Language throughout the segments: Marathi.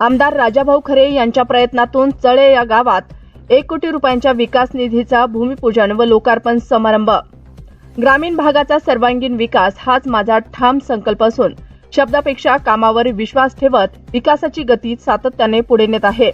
आमदार राजाभाऊ खरे यांच्या प्रयत्नातून चळे या गावात एक कोटी रुपयांच्या विकास निधीचा भूमिपूजन व लोकार्पण समारंभ. ग्रामीण भागाचा सर्वांगीण विकास हाच माझा ठाम संकल्प असून शब्दापेक्षा कामावर विश्वास ठेवत विकासाची गती सातत्याने पुढे नेत आहे.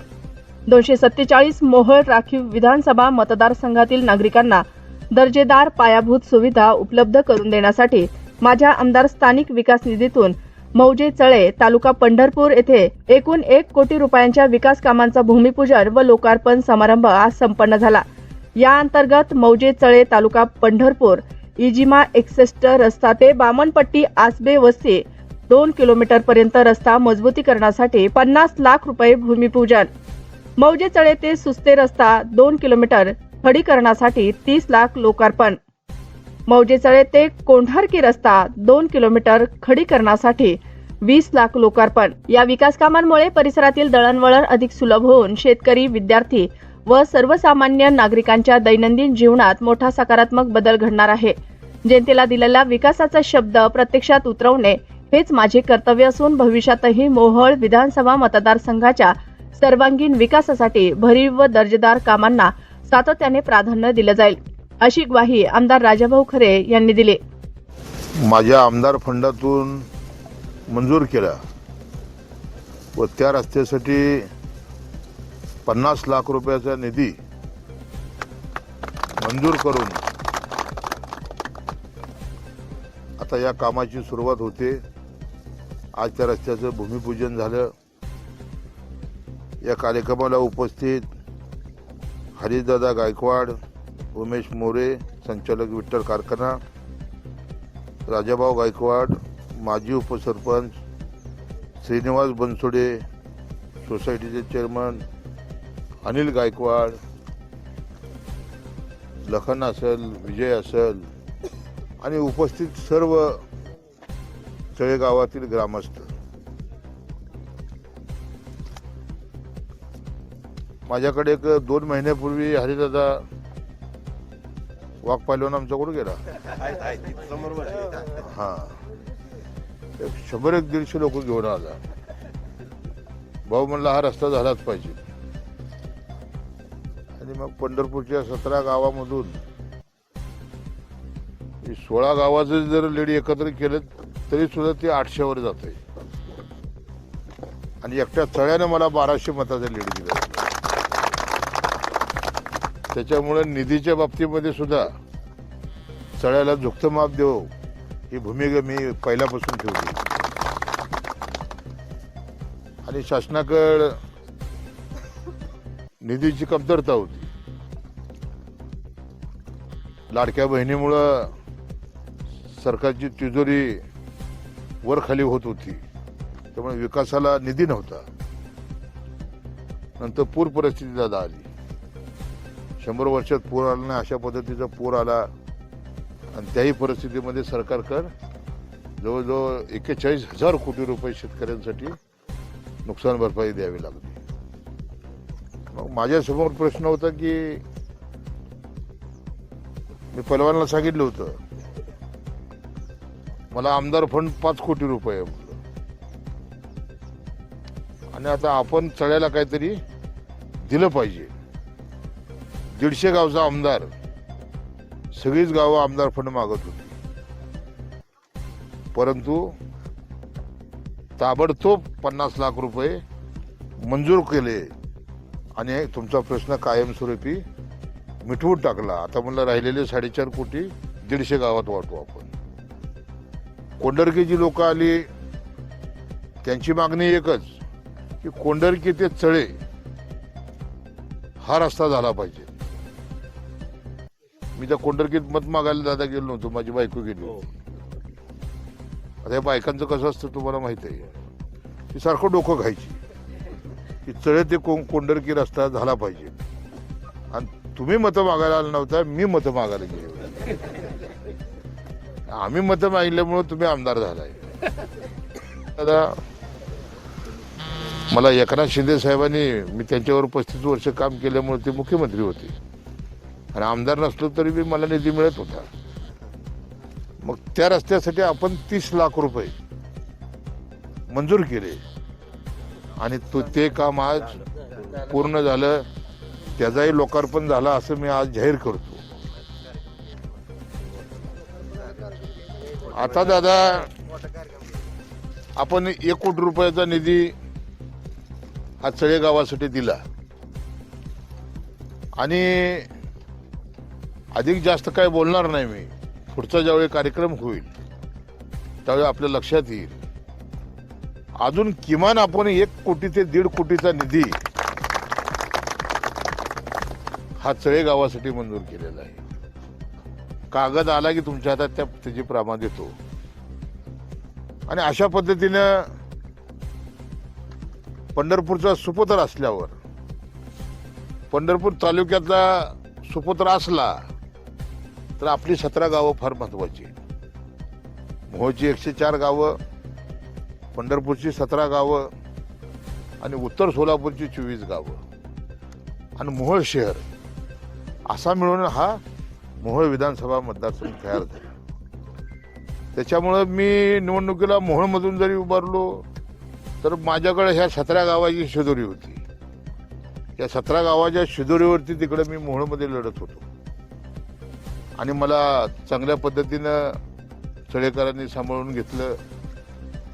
दोनशे सत्तेचाळीस मोहोळ राखीव विधानसभा मतदारसंघातील नागरिकांना दर्जेदार पायाभूत सुविधा उपलब्ध करून देण्यासाठी माझ्या आमदार स्थानिक विकास निधीतून मौजे चळे तालुका पंढरपूर येथे एकूण एक कोटी रुपयांच्या विकास कामांचा भूमिपूजन व लोकार्पण समारंभ आज संपन्न झाला. या अंतर्गत मौजे चळे तालुका पंढरपूर इजिमा एकसष्ट रस्ता ते बामणपट्टी आसबे वस्ती दोन किलोमीटर पर्यंत रस्ता मजबूतीकरणासाठी पन्नास लाख रुपये भूमिपूजन. मौजे चळे ते सुस्ते रस्ता दोन किलोमीटर खडीकरणासाठी तीस लाख लोकार्पण. मौजेचळे ते कोंढारकी रस्ता दोन किलोमीटर खडीकरणासाठी वीस लाख लोकार्पण. या विकास कामांमुळे परिसरातील दळणवळण अधिक सुलभ होऊन शेतकरी विद्यार्थी व सर्वसामान्य नागरिकांच्या दैनंदिन जीवनात मोठा सकारात्मक बदल घडणार आहे. जनतेला दिलेला विकासाचा शब्द प्रत्यक्षात उतरवणे हेच माझे कर्तव्य असून भविष्यातही मोहोळ विधानसभा मतदारसंघाच्या सर्वांगीण विकासासाठी भरीव व दर्जेदार कामांना सातत्याने प्राधान्य दिलं जाईल. अशी ग्वाही आमदार राजाभाऊ खरे यांनी दिली. माझ्या आमदार फंडातून मंजूर केला. व त्या रस्त्यासाठी पन्नास लाख रुपयाचा निधी मंजूर करून आता या कामाची सुरुवात होते. आज त्या रस्त्याचं भूमिपूजन झालं. या कार्यक्रमाला उपस्थित हरिदादा गायकवाड उमेश मोरे संचालक विठ्ठल कारखाना राजाभाऊ गायकवाड माजी उपसरपंच श्रीनिवास बनसोडे सोसायटीचे चेअरमन अनिल गायकवाड लखन असेल विजय असेल आणि उपस्थित सर्व तळेगावातील ग्रामस्थ. माझ्याकडे एक दोन महिन्यापूर्वी हरिदादा वाघ पालवण आमच्याकडून गेला? हा. एक शंभर एक दीडशे लोक घेऊन आला. भाऊ म्हणला हा रस्ता झालाच पाहिजे. आणि मग पंढरपूरच्या सतरा गावामधून सोळा गावाचं जर लेडी एकत्र केलं तरी सुद्धा ते आठशेवर जात. आणि एकट्या चळ्यानं मला बाराशे मताचं लीड दिलं. त्याच्यामुळे निधीच्या बाबतीमध्ये सुद्धा चळ्याला झुकतं माप देऊ ही भूमिका मी पहिल्यापासून ठेवली. आणि शासनाकड निधीची कमतरता होती. लाडक्या बहिणीमुळं सरकारची तिजोरी वर खाली होत होती. त्यामुळे विकासाला निधी नव्हता. नंतर पूर परिस्थिती दादा आली. शंभर वर्षात पूर आला नाही अशा पद्धतीचा पूर आला. आणि त्याही परिस्थितीमध्ये सरकारकर जवळजवळ एक्केचाळीस हजार कोटी रुपये शेतकऱ्यांसाठी नुकसान भरपाई द्यावी लागली मग माझ्यासमोर प्रश्न होता की मी पलवानला सांगितलं होतं मला आमदार फंड पाच कोटी रुपये आणि आता आपण चढायला काहीतरी दिलं पाहिजे. दीडशे गावचा आमदार. सगळीच गावं आमदार फंड मागत होती. परंतु ताबडतोब पन्नास लाख रुपये मंजूर केले आणि तुमचा प्रश्न कायमस्वरूपी मिटवून टाकला. आता म्हणलं राहिलेले साडेचार कोटी दीडशे गावात वाटू आपण. कोंडरकी जी लोक आली त्यांची मागणी एकच की कोंडरकी ते चळे हा रस्ता झाला पाहिजे. मी त्या कोंडरकीत मत मागायला दादा गेलो नव्हतो माझी बायको गेली आता या बायकांचं कसं असतं तुम्हाला माहीत आहे. ती सारखं डोकं खायची. की चळे ते कोण कोंडरकी रस्ता झाला पाहिजे. आणि तुम्ही मतं मागायला आला नव्हता मी मतं मागायला गेलो आम्ही मतं मागल्यामुळं तुम्ही आमदार झालाय. दादा मला एकनाथ शिंदे साहेबांनी मी त्यांच्यावर पस्तीस वर्ष काम केल्यामुळे ते मुख्यमंत्री होते. आणि आमदार नसलो तरी बी मला निधी मिळत होता. मग त्या रस्त्यासाठी आपण तीस लाख रुपये मंजूर केले. आणि तो ते काम आज पूर्ण झालं. त्याचाही लोकार्पण झालं असं मी आज जाहीर करतो. आता दादा आपण एक कोटी रुपयाचा निधी हा चळे गावासाठी दिला. आणि अधिक जास्त काय बोलणार नाही मी. पुढचा ज्यावेळी कार्यक्रम होईल त्यावेळी आपल्या लक्षात येईल. अजून किमान आपण एक कोटी ते दीड कोटीचा निधी हा चळे गावासाठी मंजूर केलेला आहे. कागद आला की तुमच्या हातात त्या त्याची प्रामा देतो. आणि अशा पद्धतीनं पंढरपूरचा सुपुत्र असल्यावर पंढरपूर तालुक्यातला सुपुत्र असला तर आपली सतरा गावं फार महत्वाची मोहोळची एकशे चार गावं पंढरपूरची सतरा गावं आणि उत्तर सोलापूरची चोवीस गावं. आणि मोहोळ शहर असा मिळून हा मोहोळ विधानसभा मतदारसंघ तयार झाला. त्याच्यामुळं मी निवडणुकीला मोहोळमधून जरी उभारलो तर माझ्याकडे ह्या सतरा गावाची शिदोरी होती. या सतरा गावाच्या शिदोरीवरती तिकडे मी मोहोळमध्ये लढत होतो. आणि मला चांगल्या पद्धतीनं चळेकरांनी सांभाळून घेतलं.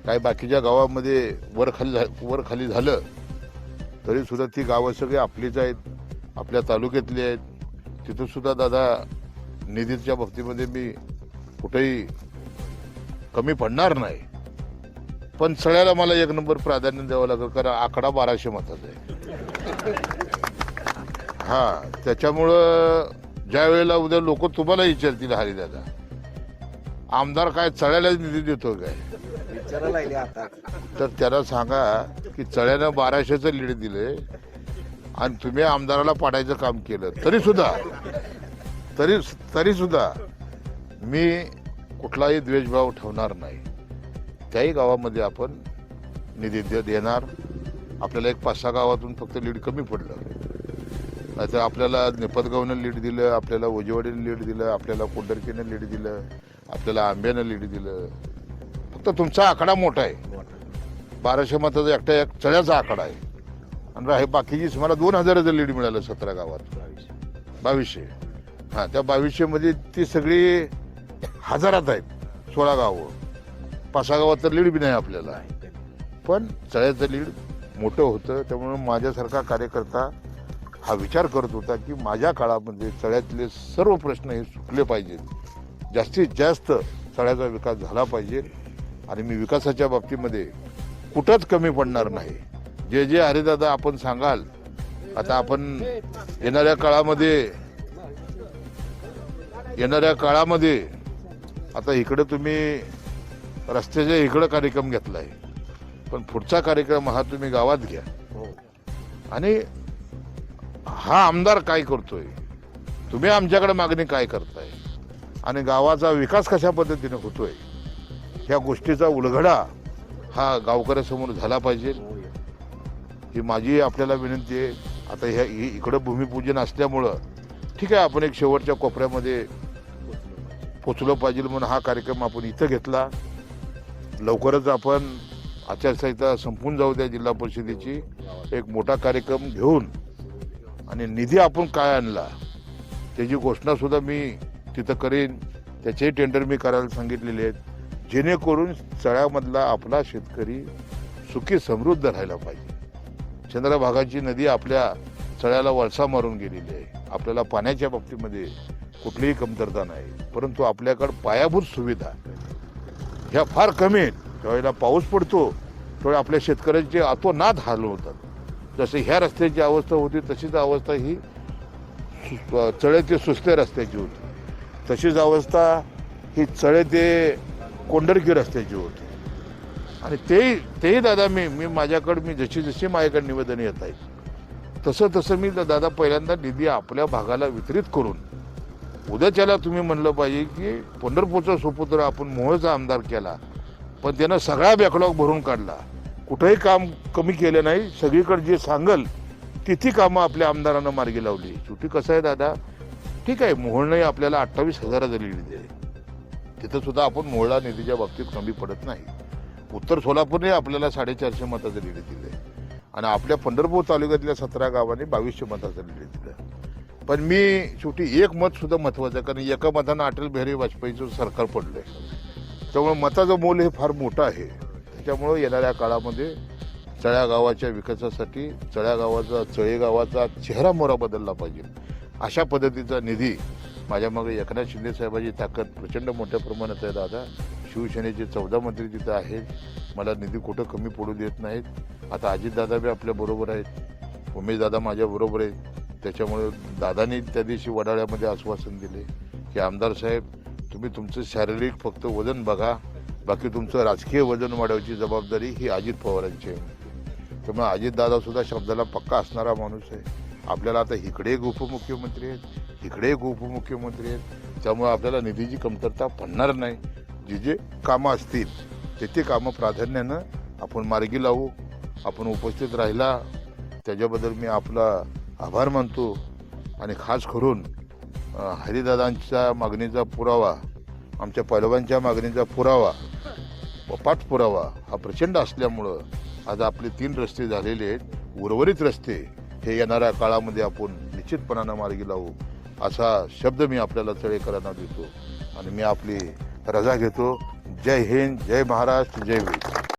काय बाकीच्या गावामध्ये वर खाली झा वर खाली झालं तरीसुद्धा ती गावं सगळी आपलीच आहेत आपल्या तालुक्यातली आहेत. तिथंसुद्धा दादा निधीच्या बाबतीमध्ये मी कुठेही कमी पडणार नाही. पण सगळ्याला मला एक नंबर प्राधान्य द्यावं लागेल कारण आकडा बाराशे मताचा आहे. हा त्याच्यामुळं ज्या वेळेला उद्या लोक तुम्हाला विचारतील हरिदादा आमदार काय चळ्यालाच निधी देतो काय? तर त्याला सांगा की चळ्यानं बाराशेचं लीड दिले आणि तुम्ही आमदाराला पाडायचं काम केलं. तरी सुद्धा तरी तरी सुद्धा मी कुठलाही द्वेषभाव ठेवणार नाही. त्याही गावामध्ये आपण निधी देणार. आपल्याला एक पाच सहा गावातून फक्त लीड कमी पडलं. नाहीतर आपल्याला निपतगावनं लीड दिलं आपल्याला ओजेवाडीनं लीड दिलं आपल्याला कोंडरकीनं लीड दिलं आपल्याला आंब्यानं लीड दिलं. फक्त तुमचा आकडा मोठा आहे. बाराशे मताचा एकट्या एक चढ्याचा आकडा आहे. आणि राही बाकीची मला दोन हजाराचं लीड मिळालं सतरा गावात. बावीसशे. हां त्या बावीसशेमध्ये ती सगळी हजारात आहेत. सोळा गावं. पाच सहा गावात तर लीड बी नाही आपल्याला. पण चळ्याचं लीड मोठं होतं. त्यामुळे माझ्यासारखा कार्यकर्ता हा विचार करत होता की माझ्या काळामध्ये चळ्यातले सर्व प्रश्न हे सुटले पाहिजेत. जास्तीत जास्त चळ्याचा विकास झाला पाहिजे आणि मी विकासाच्या बाबतीमध्ये कुठंच कमी पडणार नाही. जे जे हरिदादा आपण सांगाल आता आपण येणाऱ्या काळामध्ये येणाऱ्या काळामध्ये आता इकडे तुम्ही रस्त्याच्या इकडं कार्यक्रम घेतलाय पण पुढचा कार्यक्रम हा तुम्ही गावात घ्या. आणि हा आमदार काय करतोय? तुम्ही आमच्याकडे मागणी काय करताय? आणि गावाचा विकास कशा पद्धतीने होतोय? ह्या गोष्टीचा उलगडा हा गावकऱ्यासमोर झाला पाहिजे. ही माझी आपल्याला विनंती आहे. आता ह्या इकडं भूमिपूजन असल्यामुळं ठीक आहे आपण एक शेवटच्या कोपऱ्यामध्ये पोचलो पाहिजे म्हणून हा कार्यक्रम आपण इथं घेतला. लवकरच आपण आचारसंहिता संपून जाऊ द्या जिल्हा परिषदेची. एक मोठा कार्यक्रम घेऊन आणि निधी आपण काय आणला त्याची घोषणा सुद्धा मी तिथं करेन. त्याचेही टेंडर मी करायला सांगितलेले आहेत. जेणेकरून चळ्यामधला आपला शेतकरी सुखी समृद्ध राहायला पाहिजे. चंद्रभागाची नदी आपल्या चळ्याला वळसा मारून गेलेली आहे. आपल्याला पाण्याच्या बाबतीमध्ये कुठलीही कमतरता नाही. परंतु आपल्याकडं पायाभूत सुविधा. ह्या फार कमी आहेत. ज्यावेळेला पाऊस पडतो त्यावेळी आपल्या शेतकऱ्यांचे अतोनात हाल होतात. जशी ह्या रस्त्याची अवस्था होती तशीच अवस्था ही सु- चळे ते सुस्ते रस्त्याची होती. तशीच अवस्था ही चळे ते कोंडरकी रस्त्याची होती. आणि तेही तेही दादा मी मी माझ्याकडे मी जशी जशी माझ्याकडे निवेदन येत आहेत तसं तसं मी दादा पहिल्यांदा निधी आपल्या भागाला वितरित करून उद्याच्याला तुम्ही म्हणलं पाहिजे की पंढरपूरचा सुपुत्र आपण मोहचा आमदार केला पण त्यानं सगळा बॅकलॉग भरून काढला. कुठंही काम कमी केलं नाही सगळीकडे जे सांगल तिथे कामं आपल्या आमदारांना मार्गी लावली. शेवटी कसं आहे दादा? ठीक आहे मोहळनंही आपल्याला अठ्ठावीस हजाराचं लीड दिले तिथं सुद्धा आपण मोहळा निधीच्या बाबतीत कमी पडत नाही. उत्तर सोलापूरने आपल्याला साडेचारशे मताचं लीड दिले आणि आपल्या पंढरपूर तालुक्यातल्या सतरा गावांनी बावीसशे मताचं लीड दिलं. पण मी शेवटी एक मत सुद्धा महत्वाचं आहे कारण एका मतानं अटल बिहारी वाजपेयीचं सरकार पडलंय. त्यामुळे मताचं मोल हे फार मोठं आहे. त्याच्यामुळं येणाऱ्या काळामध्ये चळ्या गावाच्या विकासासाठी चळ्या गावाचा चळे गावाचा चेहरा मोरा बदलला पाहिजे. अशा पद्धतीचा निधी माझ्या मागे एकनाथ शिंदे साहेबाची ताकद प्रचंड मोठ्या प्रमाणात आहे दादा. शिवसेनेचे चौदा मंत्री तिथं आहेत. मला निधी कुठं कमी पडू देत नाहीत. आता अजितदादा बी आपल्या बरोबर आहेत. उमेश दादा माझ्या बरोबर आहेत. त्याच्यामुळे दादानी त्या दिवशी वडाळ्यामध्ये आश्वासन दिले की आमदार साहेब तुम्ही तुमचं शारीरिक फक्त वजन बघा. बाकी तुमचं राजकीय वजन वाढवायची जबाबदारी ही अजित पवारांची आहे. त्यामुळे अजितदादा सुद्धा शब्दाला पक्का असणारा माणूस आहे. आपल्याला आता इकडे एक उपमुख्यमंत्री आहेत इकडे एक उपमुख्यमंत्री आहेत. त्यामुळे आपल्याला निधीची कमतरता पडणार नाही. जी जे कामं असतील ते ते कामं प्राधान्यानं आपण मार्गी लावू. आपण उपस्थित राहिला त्याच्याबद्दल मी आपला आभार मानतो. आणि खास करून हरिदादांच्या मागणीचा पुरावा आमच्या पैलवांच्या मागणीचा पुरावा व पाठपुरावा हा प्रचंड असल्यामुळं आज आपले तीन रस्ते झालेले आहेत. उर्वरित रस्ते हे येणाऱ्या काळामध्ये आपण निश्चितपणानं मार्गी लावू असा शब्द मी आपल्याला चळेकरांना देतो. आणि मी आपली रजा घेतो. जय हिंद जय महाराष्ट्र जय वीर.